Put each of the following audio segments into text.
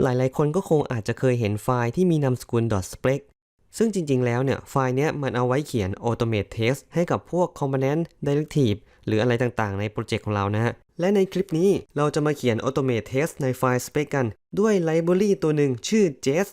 หลายๆ คนก็คงอาจจะเคยเห็นไฟล์ที่มีนามสกุล .spec ซึ่งจริงๆ แล้วเนี่ย ไฟล์เนี้ยมันเอาไว้เขียน automate test ให้กับพวก component directive หรืออะไรต่างๆ ในโปรเจกต์ของเรานะฮะ และในคลิปนี้เราจะมาเขียน automate test ในไฟล์ spec กัน ด้วย library ตัวหนึ่งชื่อ jest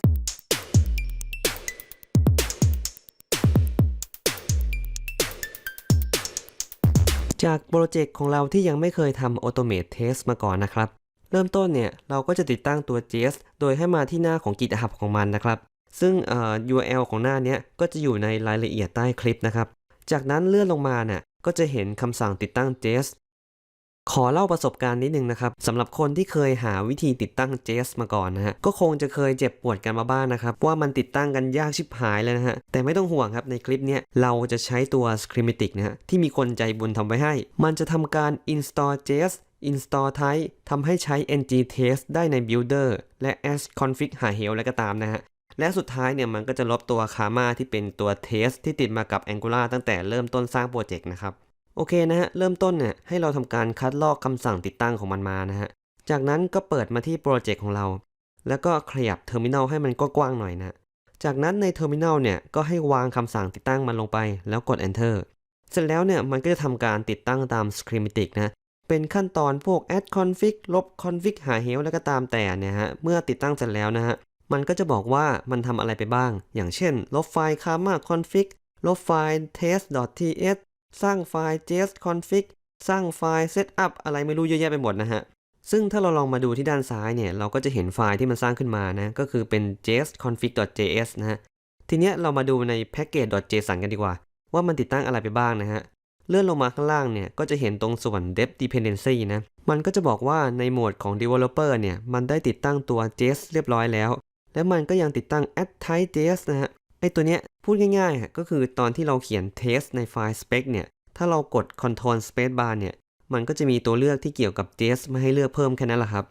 จากโปรเจกต์ของเราที่ยังไม่เคยทำ automate test มาก่อนนะครับ เริ่มต้นเนี่ยเราก็จะติดตั้งตัว JST โดยให้มาที่หน้าของ GitHub ของมันนะครับ ซึ่ง URL ของหน้านี้ก็จะอยู่ในรายละเอียดใต้คลิปนะครับ จากนั้นเลื่อนลงมาเนี่ยก็จะเห็นคำสั่งติดตั้ง JST ขอเล่าประสบการณ์นิดนึงนะครับสำหรับคนที่เคยหาวิธีติดตั้ง JST มาก่อนนะฮะก็คงจะเคยเจ็บปวดกันมาบ้างนะครับ ว่ามันติดตั้งกันยากชิบหายเลยนะฮะแต่ไม่ต้องห่วงครับในคลิปนี้เราจะใช้ตัว Schematic นะฮะที่มีคนใจบุญทำไว้ให้ มันจะทำการ install JST install type ทำให้ใช้ ng test ได้ใน builder และ as config หาเหวอะไรก็ตามนะฮะ และสุดท้ายเนี่ยมันก็จะลบตัวคามาที่เป็นตัวเทสที่ติดมากับ Angular ตั้งแต่เริ่มต้นสร้างโปรเจกต์นะครับ โอเคนะฮะ เริ่มต้นเนี่ยให้เราทำการคัดลอกคำสั่งติดตั้งของมันมานะฮะ จากนั้นก็เปิดมาที่โปรเจกต์ของเรา แล้วก็ขยับเทอร์มินอลให้มันกว้างๆหน่อยนะจากนั้นในเทอร์มินอลเนี่ยก็ให้วางคำสั่งติดตั้งมันลงไปแล้วกด enter เสร็จแล้วเนี่ยมันก็จะทำการติดตั้งตาม schematic นะ เป็นขั้นตอนพวก add config ลบ config หาเหวแล้วก็ตามแต่เนี่ยฮะ เมื่อติดตั้งเสร็จแล้วนะฮะ มันก็จะบอกว่ามันทำอะไรไปบ้าง อย่างเช่น ลบไฟล์ karma config ลบไฟล์ test.ts สร้างไฟล์ jest config สร้างไฟล์ setup อะไรไม่รู้เยอะแยะไปหมดนะฮะ ซึ่งถ้าเราลองมาดูที่ด้านซ้ายเนี่ย เราก็จะเห็นไฟล์ที่มันสร้างขึ้นมานะ ก็คือเป็น jest config.js นะฮะ ทีเนี้ยเรามาดูใน package.json กันดีกว่า ว่ามันติดตั้งอะไรไปบ้างนะฮะ เลื่อนลงมาข้างล่างเนี่ย ก็จะเห็นตรงส่วน dev dependency นะ มันก็จะบอกว่าในโหมดของ developer เนี่ย มันได้ติดตั้งตัว jest เรียบร้อยแล้ว และมันก็ยังติดตั้ง add type jest นะฮะ ไอตัวเนี้ยพูดง่ายๆ ก็คือตอนที่เราเขียน test ในไฟล์ spec เนี่ย ถ้าเรากด control space bar เนี่ย มันก็จะมีตัวเลือกที่เกี่ยวกับ jest มาให้เลือกเพิ่มแค่นั้นแหละครับ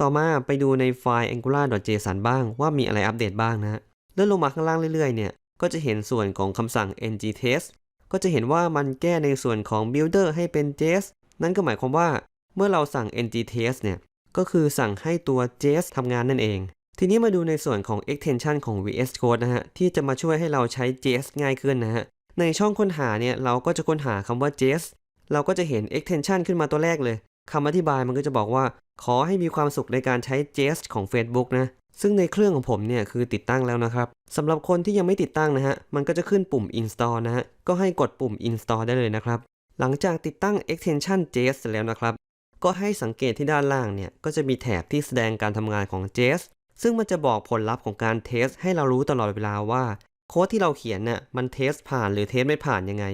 ต่อมาไปดูในไฟล์ angular.json บ้างว่ามีอะไรอัปเดตบ้างนะฮะ เลื่อนลงมาข้างล่างเรื่อยๆ เนี่ย ก็จะเห็นส่วนของคำสั่ง ng test ก็จะเห็นว่ามันแก้ในส่วนของ builder ให้เป็น js นั่นก็หมายความว่าเมื่อเราสั่ง ng test เนี่ย ก็คือสั่งให้ตัว js ทำงานนั่นเอง ทีนี้มาดูในส่วนของ extension ของ VS Code นะฮะ ที่จะมาช่วยให้เราใช้ js ง่ายขึ้นนะฮะ ในช่องค้นหาเนี่ย เราก็จะค้นหาคำว่า js เราก็จะเห็น extension ขึ้นมาตัวแรกเลยคำอธิบายมันก็จะบอกว่า ขอให้มีความสุขในการใช้ js ของ Facebook นะ ซึ่งในเครื่องของผมเนี่ยคือติดตั้งแล้วนะครับสำหรับคนที่ยังไม่ติดตั้งนะฮะ มันก็จะขึ้นปุ่ม install นะฮะ ก็ให้กดปุ่ม install ได้เลยนะครับ หลังจากติดตั้ง extension JS แล้วนะครับ ก็ให้สังเกตที่ด้านล่างเนี่ย ก็จะมีแถบที่แสดงการทำงานของ JS ซึ่งมันจะบอกผลลัพธ์ของการเทสให้เรารู้ตลอดเวลาว่า โค้ดที่เราเขียนน่ะมันเทสผ่านหรือเทสไม่ผ่านยังไง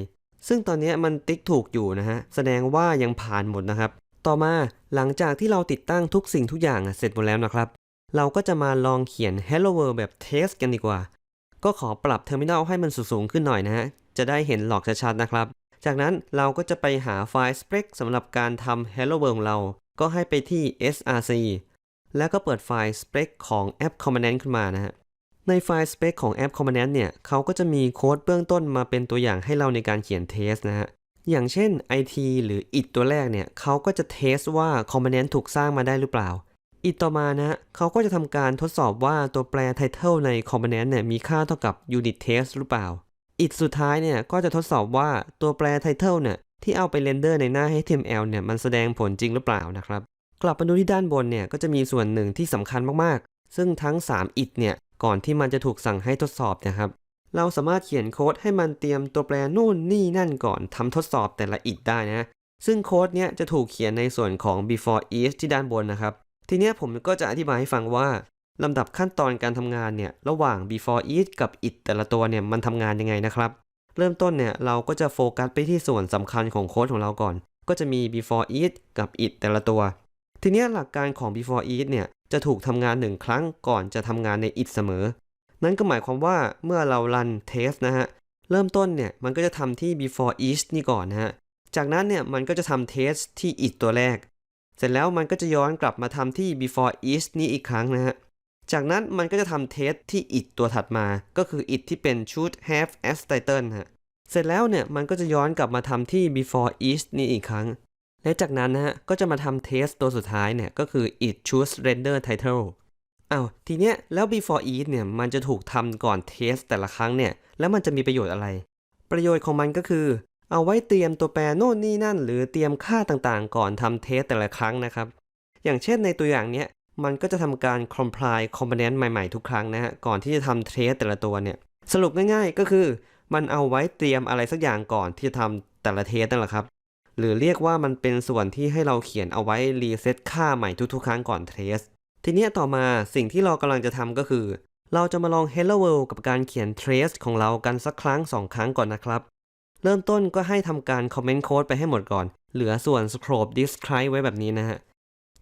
ซึ่งตอนนี้มันติ๊กถูกอยู่นะฮะ แสดงว่ายังผ่านหมดนะครับ ต่อมาหลังจากที่เราติดตั้งทุกสิ่งทุกอย่างเสร็จหมดแล้วนะครับ เราก็จะมาลองเขียน Hello World แบบเทสกันดีกว่า ก็ขอปรับเทอร์มินอลให้มันสูงขึ้นหน่อยนะฮะ จะได้เห็นหลอกชัดๆนะครับ จากนั้นเราก็จะไปหาไฟล์ spec สำหรับการทำ Hello World ของเรา ก็ให้ไปที่ src แล้วก็เปิดไฟล์ spec ของ app component ขึ้นมานะฮะ ในไฟล์ spec ของ app component เนี่ยเขาก็จะมีโค้ดเบื้องต้นมาเป็นตัวอย่างให้เราในการเขียนเทสนะฮะอย่างเช่น it หรือ it ตัวแรกเนี่ยเขาก็จะเทสว่า component ถูกสร้างมาได้หรือเปล่า it ต่อมานะเขาก็จะทำการทดสอบว่าตัวแปร title ใน component เนี่ยมีค่าเท่ากับ unit test หรือเปล่า it สุดท้ายเนี่ยก็จะทดสอบว่าตัวแปร title เนี่ยที่เอาไปเรนเดอร์ในหน้า HTML เนี่ยมันแสดงผลจริงหรือเปล่านะครับ กลับมาดูที่ด้านบนเนี่ยก็จะมีส่วนหนึ่งที่สำคัญมากๆ ซึ่งทั้ง 3 it เนี่ยก่อนที่มันจะถูกสั่งให้ทดสอบนะครับ เราสามารถเขียนโค้ดให้มันเตรียมตัวแปรนู่นนี่นั่นก่อนทำทดสอบแต่ละ it ได้นะซึ่งโค้ดเนี้ยจะถูกเขียนในส่วนของ before each ที่ด้านบนนะครับ ทีเนี้ยผมก็จะอธิบายให้ฟังว่าลำดับขั้นตอนการทำงานเนี่ยระหว่าง before each กับ it แต่ละตัวเนี่ยมันทำงานยังไงนะครับ เริ่มต้นเนี่ยเราก็จะโฟกัสไปที่ส่วนสำคัญของโค้ดของเราก่อน ก็จะมี before each กับ it แต่ละตัว ทีนี้หลักการของ before each เนี่ยจะถูกทำงานหนึ่งครั้งก่อนจะทำงานใน it เสมอ นั่นก็หมายความว่าเมื่อเรารันเทสนะฮะเริ่มต้นเนี่ยมันก็จะทำที่ before each นี่ก่อนนะฮะจากนั้นเนี่ยมันก็จะทำเทสที่ it ตัวแรก เสร็จแล้วมันก็จะย้อนกลับมาทำที่ before each นี้อีกครั้งนะฮะ จากนั้นมันก็จะทำเทสที่ it ตัวถัดมา ก็คือ it ที่เป็น should have as title นะฮะ เสร็จแล้วเนี่ยมันก็จะย้อนกลับมาทำที่ before each นี้อีกครั้ง และจากนั้นนะฮะก็จะมาทำเทสตัวสุดท้ายเนี่ยก็คือ it choose render title อ้าวทีเนี้ยแล้ว before each เนี่ยมันจะถูกทำก่อน test แต่ละครั้งเนี่ยแล้วมันจะมีประโยชน์อะไร ประโยชน์ของมันก็คือ เอาไว้เตรียมตัวแปรโน่นนี่นั่น หรือเตรียมค่าต่างๆ ก่อนทำเทสแต่ละครั้งนะครับ อย่างเช่นในตัวอย่างเนี้ยมันก็จะทำการ comply component ใหม่ๆ ทุกครั้งนะฮะก่อนที่จะทำเทสแต่ละตัวเนี่ยสรุปง่ายๆก็คือมันเอาไว้เตรียมอะไรสักอย่างก่อนที่จะทำแต่ละเทสนั่นแหละครับ หรือเรียกว่ามันเป็นส่วนที่ให้เราเขียนเอาไว้รีเซ็ตค่าใหม่ทุกๆ ครั้งก่อนเทสทีนี้ต่อมาสิ่งที่เรากำลังจะทำก็คือ เราจะมาลอง Hello World กับการเขียน trace ของเรากันสักครั้ง 2 ครั้งก่อนนะครับ เริ่มต้นก็ให้ทำการ comment code ไปให้หมดก่อน เหลือส่วน scope describe ไว้แบบนี้นะฮะ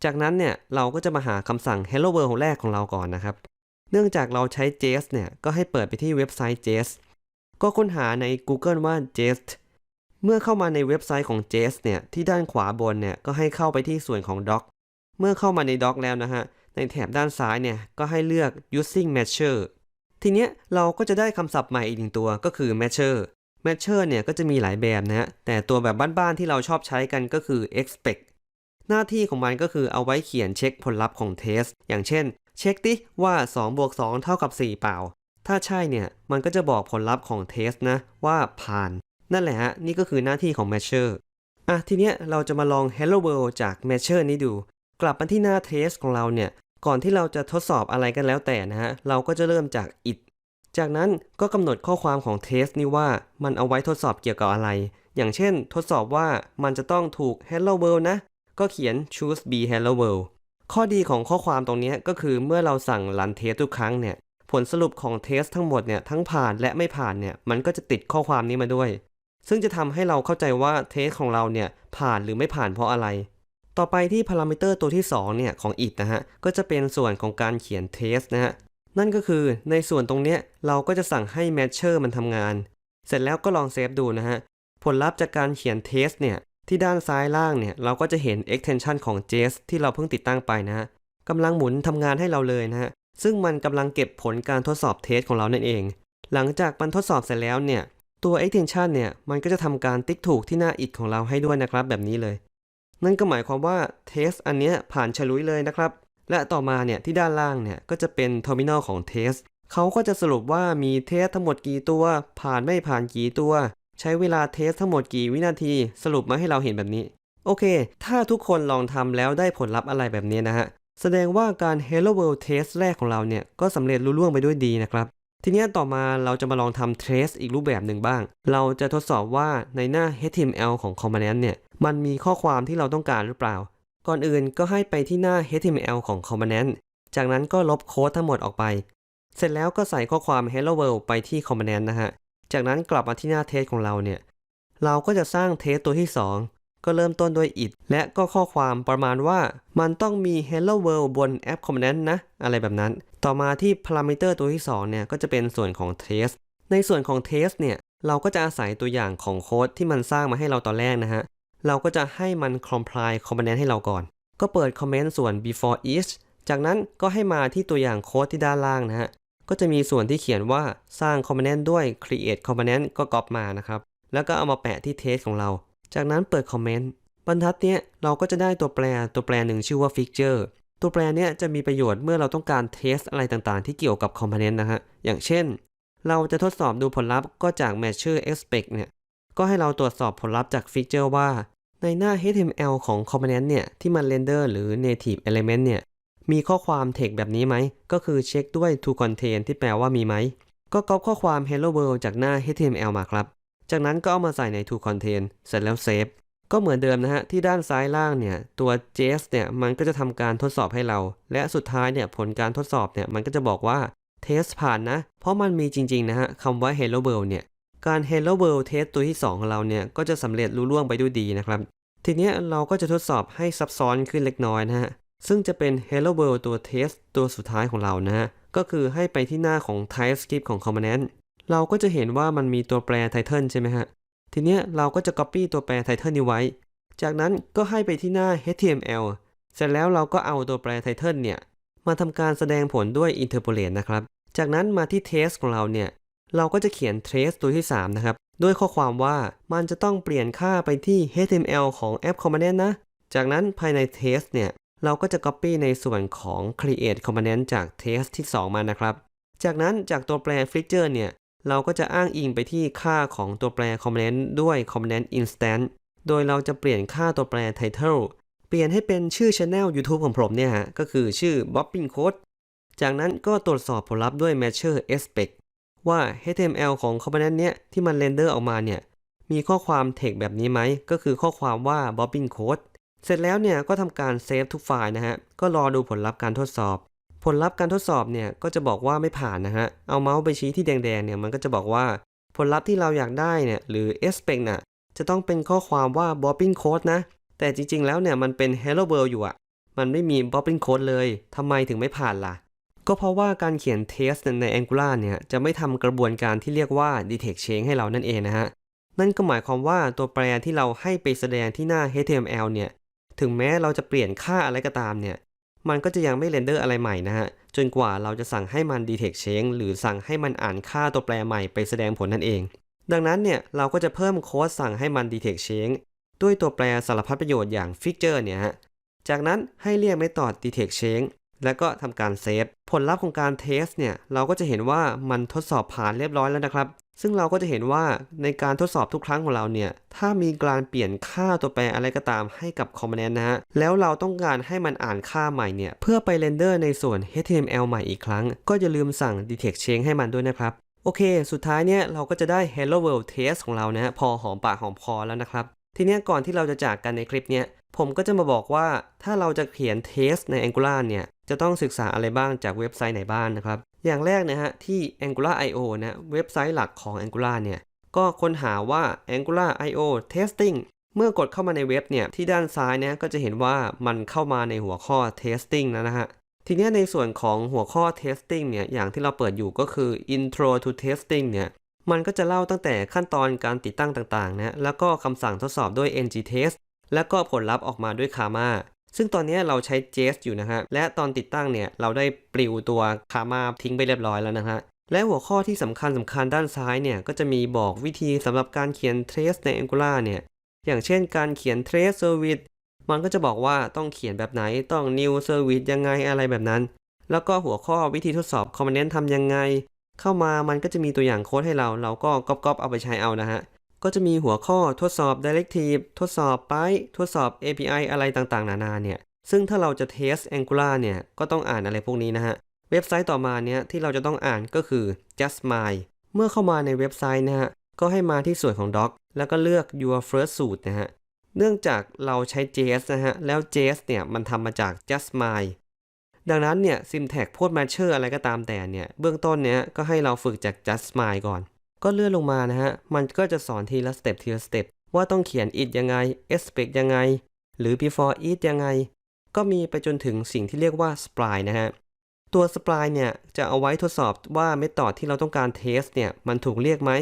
จากนั้นเนี่ยเราก็จะมาหาคำสั่ง Hello World แรกของเราก่อนนะครับ เนื่องจากเราใช้ jest เนี่ยก็ให้เปิดไปที่เว็บไซต์ jest ก็ค้นหาใน Google ว่า jest เมื่อเข้ามาในเว็บไซต์ของ jest เนี่ยที่ด้านขวาบนเนี่ยก็ให้เข้าไปที่ส่วนของ doc เมื่อเข้ามาใน doc แล้วนะฮะในแถบด้านซ้ายเนี่ยก็ให้เลือก using measure ทีเนี้ยเราก็จะได้คำศัพท์ใหม่อีกหนึ่งตัวก็คือ matcher measure measure เนี่ยก็จะมีหลายแบบนะฮะ แต่ตัวแบบบ้านๆที่เราชอบใช้กันก็คือ expect หน้าที่ของมันก็คือเอาไว้เขียนเช็คผลลัพธ์ของเทส อย่างเช่น เช็คดิว่า2บวก2เท่ากับ 4 เปล่า ถ้าใช่เนี่ย มันก็จะบอกผลลัพธ์ของเทสนะว่าผ่าน นั่นแหละฮะ นี่ก็คือหน้าที่ของ measure อะทีเนี้ยเราจะมาลอง hello world จาก measure นี้ดู กลับมาที่หน้าเทสของเราเนี่ย ก่อนที่เราจะทดสอบอะไรกันแล้วแต่นะฮะ เราก็จะเริ่มจาก it จากนั้นก็กำหนดข้อความของเทสนี้ว่ามันเอาไว้ทดสอบเกี่ยวกับอะไร อย่างเช่น ทดสอบว่ามันจะต้องถูก hello world นะ ก็เขียน choose be hello world ข้อดีของข้อความตรงนี้ก็คือเมื่อเราสั่งรันเทสทุกครั้งเนี่ย ผลสรุปของเทสทั้งหมดเนี่ยทั้งผ่านและไม่ผ่านเนี่ยมันก็จะติดข้อความนี้มาด้วย ซึ่งจะทำให้เราเข้าใจว่าเทสของเราเนี่ยผ่านหรือไม่ผ่านเพราะอะไร ต่อไปที่พารามิเตอร์ตัวที่2เนี่ยของ it นะฮะก็จะเป็นส่วนของการเขียนเทสนะฮะ นั่นก็คือในส่วนตรงเนี้ยเราก็จะสั่งให้ matcher มันทำงาน เสร็จแล้วก็ลองเซฟดูนะฮะ ผลลัพธ์จากการเขียนเทสเนี่ย ที่ด้านซ้ายล่างเนี่ย เราก็จะเห็น extension ของ JS ที่เราเพิ่งติดตั้งไปนะฮะกำลังหมุนทำงานให้เราเลยนะฮะ ซึ่งมันกำลังเก็บผลการทดสอบเทสของเรานั่นเอง หลังจากมันทดสอบเสร็จแล้วเนี่ย ตัว extension เนี่ยมันก็จะทำการติ๊กถูกที่หน้า it ของเราให้ด้วยนะครับแบบนี้เลย นั่นก็หมายความว่าเทสอันเนี้ยผ่านฉลุยเลยนะครับ และต่อมาเนี่ยที่ด้านล่างเนี่ยก็จะเป็น terminal ของเทสเขาก็จะสรุปว่ามีเทสทั้งหมดกี่ตัว ผ่านไม่ผ่านกี่ตัว ใช้เวลาเทสทั้งหมดกี่วินาที สรุปมาให้เราเห็นแบบนี้ โอเค ถ้าทุกคนลองทำแล้วได้ผลลัพธ์อะไรแบบนี้นะฮะ แสดงว่าการ Hello World Test แรกของเราเนี่ยก็สำเร็จลุล่วงไปด้วยดีนะครับ ทีนี้ต่อมาเราจะมาลองทำ trace อีกรูปแบบหนึ่งบ้าง เราจะทดสอบว่าในหน้า HTML ของ component เนี่ยมันมีข้อความที่เราต้องการหรือเปล่า ก่อนอื่นก็ให้ไปที่หน้า HTML ของ component จากนั้นก็ลบโค้ดทั้งหมดออกไป เสร็จแล้วก็ใส่ข้อความ hello world ไปที่ component นะฮะ จากนั้นกลับมาที่หน้าเทสของเราเนี่ย เราก็จะสร้างเทสตัวที่ 2 ก็เริ่มต้นด้วย it และก็ข้อความประมาณว่ามันต้องมี hello world บนแอป component นะ อะไรแบบนั้น ต่อมาที่ parameter ตัวที่2เนี่ยก็จะเป็นส่วนของ test ในส่วนของ test เนี่ยเราก็จะอาศัยตัวอย่างของโค้ดที่มันสร้างมาให้เราตอนแรกนะฮะ เราก็จะให้มัน compile component ให้เราก่อน ก็เปิด comment ส่วน before each จากนั้นก็ให้มาที่ตัวอย่างโค้ดที่ด้านล่างนะฮะ ก็จะมีส่วนที่เขียนว่าสร้าง component ด้วย create component ก็ก๊อปมานะครับ แล้วก็เอามาแปะที่ test ของเรา จากนั้นเปิด comment บรรทัดเนี้ยเราก็จะได้ตัวแปรตัวแปรหนึ่งชื่อว่า fixture ตัวแปรเนี้ยจะมีประโยชน์เมื่อเราต้องการเทสอะไรต่างๆ ที่เกี่ยวกับ component นะฮะ อย่างเช่น เราจะทดสอบดูผลลัพธ์ก็จาก measure expect เนี่ย ก็ให้เราตรวจสอบผลลัพธ์จาก fixture ว่า ในหน้า HTML ของ component เนี่ย ที่มัน render หรือ native element เนี่ย มีข้อความ text แบบนี้ไหม ก็คือเช็คด้วย to contain ที่แปลว่ามีไหม ก็ก๊อปข้อความ hello world จากหน้า HTML มาครับ จากนั้นก็เอามาใส่ใน to contain เสร็จแล้วเซฟก็เหมือนเดิมนะฮะ ที่ด้านซ้ายล่างเนี่ย ตัว JS เนี่ย มันก็จะทำการทดสอบให้เรา และสุดท้ายเนี่ย ผลการทดสอบเนี่ย มันก็จะบอกว่า test ผ่านนะ เพราะมันมีจริง ๆ นะฮะคำว่า hello world เนี่ย การ hello world test ตัวที่ 2 ของเราเนี่ย ก็จะสำเร็จลุล่วงไปด้วยดีนะครับ ทีนี้เราก็จะทดสอบให้ซับซ้อนขึ้นเล็กน้อยนะฮะ ซึ่งจะเป็น hello world ตัว test ตัวสุดท้ายของเรานะฮะ ก็คือให้ไปที่หน้าของ TypeScript ของ component เราก็จะเห็นว่ามันมีตัวแปร title ใช่ไหมฮะ ทีนี้เราก็จะ copy ตัวแปร title นี้ไว้ จากนั้นก็ให้ไปที่หน้า HTML เสร็จแล้วเราก็เอาตัวแปร title เนี่ยมาทำการแสดงผลด้วย interpolate นะครับ จากนั้นมาที่ test ของเราเนี่ย เราก็จะเขียน trace ตัวที่ 3 นะครับ ด้วยข้อความว่ามันจะต้องเปลี่ยนค่าไปที่ HTML ของแอป component นะ จากนั้นภายใน test เนี่ย เราก็จะ Copy ในส่วนของ create component จาก test ที่ 2 มานะครับ จากนั้นจากตัวแปร feature เนี่ย เราก็จะอ้างอิงไปที่ค่าของตัวแปร component ด้วย component instant โดยเราจะเปลี่ยนค่าตัวแปร title เปลี่ยนให้เป็นชื่อ channel YouTube ของผมเนี่ยฮะ ก็คือชื่อ bobbing code จากนั้นก็ตรวจสอบผลลัพธ์ด้วย matcher aspect ว่า HTML ของ component เนี้ยที่มัน render ออกมาเนี่ยมีข้อความ text แบบนี้ไหม ก็คือข้อความว่า bobbin code เสร็จแล้วเนี่ยก็ทำการเซฟทุกไฟล์นะฮะ ก็รอดูผลลัพธ์การทดสอบ ผลลัพธ์การทดสอบเนี่ยก็จะบอกว่าไม่ผ่านนะฮะ เอาเมาส์ไปชี้ที่แดงๆเนี่ยมันก็จะบอกว่า ผลลัพธ์ที่เราอยากได้เนี่ยหรือ aspect น่ะจะต้องเป็นข้อความว่า bobbin code นะ แต่จริงๆแล้วเนี่ยมันเป็น hello world อยู่อะมันไม่มี bobbin code เลยทำไมถึงไม่ผ่านล่ะ ก็เพราะว่าการเขียน test ใน Angular เนี่ยจะไม่ทำกระบวนการที่เรียกว่า detect change ให้เรานั่นเองนะฮะ นั่นก็หมายความว่าตัวแปรที่เราให้ไปแสดงที่หน้า HTML เนี่ย ถึงแม้เราจะเปลี่ยนค่าอะไรก็ตามเนี่ย มันก็จะยังไม่เรนเดอร์อะไรใหม่นะฮะ จนกว่าเราจะสั่งให้มัน detect change หรือสั่งให้มันอ่านค่าตัวแปรใหม่ไปแสดงผลนั่นเอง ดังนั้นเนี่ยเราก็จะเพิ่มโค้ดสั่งให้มัน detect change ด้วยตัวแปรสารพัดประโยชน์อย่าง figure เนี่ยฮะ จากนั้นให้เรียก method detect change แล้วก็ทำการเซฟผลลัพธ์ของการเทสเนี่ยเราก็จะเห็นว่ามันทดสอบผ่านเรียบร้อยแล้วนะครับ ซึ่งเราก็จะเห็นว่าในการทดสอบทุกครั้งของเราเนี่ยถ้ามีการเปลี่ยนค่าตัวแปรอะไรก็ตามให้กับคอมโพเนนต์นะฮะแล้วเราต้องการให้มันอ่านค่าใหม่เนี่ยเพื่อไปเรนเดอร์ในส่วน HTML ใหม่อีกครั้ง ก็อย่าลืมสั่ง detect change ให้มันด้วยนะครับโอเค สุดท้ายเนี่ยเราก็จะได้ hello world test ของเรานะฮะพอหอมปากหอมคอแล้วนะครับทีนี้ก่อนที่เราจะจากกันในคลิปเนี้ย ผมก็จะมาบอกว่าถ้าเราจะเขียนเทสใน Angular เนี่ย จะต้องศึกษาอะไรบ้างจากเว็บไซต์ไหนบ้างนะครับ อย่างแรกนะฮะที่ Angular IO นะเว็บไซต์หลักของ Angular เนี่ย ก็ค้นหาว่า Angular IO Testing เมื่อกดเข้ามาในเว็บเนี่ย ที่ด้านซ้ายเนี่ยก็จะเห็นว่ามันเข้ามาในหัวข้อ Testing แล้วนะฮะ ทีนี้ในส่วนของหัวข้อ Testing เนี่ย อย่างที่เราเปิดอยู่ก็คือ Intro to Testing เนี่ย มันก็จะเล่าตั้งแต่ขั้นตอนการติดตั้งต่างๆนะ แล้วก็คำสั่งทดสอบด้วย ng-test แล้วก็ผลลัพธ์ออกมาด้วย Karma ซึ่งตอนนี้เราใช้ Jest อยู่นะฮะ และตอนติดตั้งเนี่ย เราได้ปลิวตัว Karma ทิ้งไปเรียบร้อยแล้วนะฮะ และหัวข้อที่สำคัญสำคัญด้านซ้ายเนี่ย ก็จะมีบอกวิธีสำหรับการเขียน trace ใน Angular เนี่ย อย่างเช่นการเขียน trace service มันก็จะบอกว่าต้องเขียนแบบไหนต้อง new service ยังไงอะไรแบบนั้น แล้วก็หัวข้อวิธีทดสอบ component ทำยังไง เข้ามามันก็จะมีตัวอย่างโค้ดให้เรา เราก็ก๊อปๆเอาไปใช้เอานะฮะ ก็จะมีหัวข้อทดสอบ directive ทดสอบ byte ทดสอบ API อะไรต่างๆ นานาเนี่ย ซึ่งถ้าเราจะ test Angular เนี่ย ก็ต้องอ่านอะไรพวกนี้นะฮะ เว็บไซต์ต่อมาเนี่ยที่เราจะต้องอ่านก็คือ Justmind เมื่อเข้ามาในเว็บไซต์นะฮะ ก็ให้มาที่ส่วนของ doc แล้วก็เลือก your first Suit นะฮะ เนื่องจากเราใช้ JS นะฮะ แล้ว JS เนี่ยมันทำมาจาก Justmind ดังนั้นเนี่ย syntax พวด matcher อะไรก็ตามแต่เนี่ย เบื้องต้นเนี้ยก็ให้เราฝึกจาก Justmind ก่อน ก็เลื่อนลงมานะฮะ มันก็จะสอนทีละสเต็ปทีละสเต็ปว่าต้องเขียน it ยังไง expect ยังไง หรือ before it ยังไง ก็มีไปจนถึงสิ่งที่เรียกว่า spline นะฮะ ตัว spline เนี่ย จะเอาไว้ทดสอบว่า method ที่เราต้องการ test เนี่ย มันถูกเรียกไหม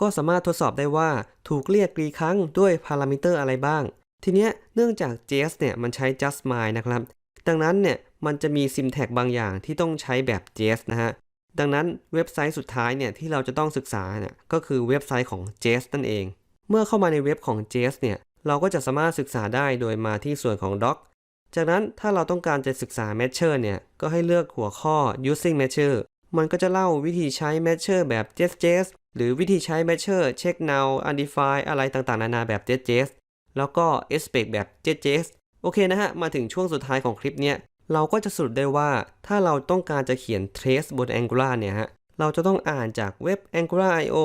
ก็สามารถทดสอบได้ว่าถูกเรียกกี่ครั้งด้วยพารามิเตอร์อะไรบ้าง ทีเนี้ยเนื่องจาก JS เนี่ย มันใช้ just mind นะครับ ดังนั้นเนี่ย มันจะมี syntax บางอย่างที่ต้องใช้แบบ JS นะฮะ ดังนั้นเว็บไซต์สุดท้ายเนี่ยที่เราจะต้องศึกษาเนี่ยก็คือเว็บไซต์ของ JS นั่นเอง เมื่อเข้ามาในเว็บของ JS เนี่ยเราก็จะสามารถศึกษาได้โดยมาที่ส่วนของ doc จากนั้นถ้าเราต้องการจะศึกษา Matcher เนี่ยก็ให้เลือกหัวข้อ using Matcher มันก็จะเล่าวิธีใช้ Matcher แบบ JS หรือวิธีใช้ Matcher check now undefined อะไรต่างๆ นานาแบบ JS แล้วก็ expect แบบ JS โอเคนะฮะ มาถึงช่วงสุดท้ายของคลิปเนี้ย เราก็จะสรุปได้ว่าถ้าเราต้องการจะเขียน trace บน Angular เนี่ยฮะ เราจะต้องอ่านจากเว็บ Angular IO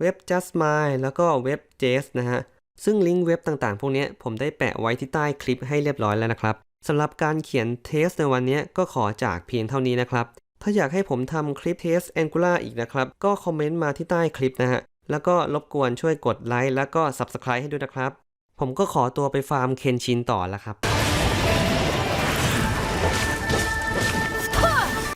เว็บ JustMind แล้วก็เว็บ JS นะฮะ ซึ่งลิงก์เว็บต่างๆ พวกนี้ผมได้แปะไว้ที่ใต้คลิปให้เรียบร้อยแล้วนะครับสำหรับการเขียนเทสในวันนี้ก็ขอจากเพียงเท่านี้นะครับ ถ้าอยากให้ผมทำคลิปเทส Angular อีกนะครับ ก็คอมเมนต์มาที่ใต้คลิปนะฮะ แล้วก็รบกวนช่วยกดไลค์แล้วก็ Subscribe ให้ด้วยนะครับ ผมก็ขอตัวไปฟาร์มเคนชินต่อแล้วครับ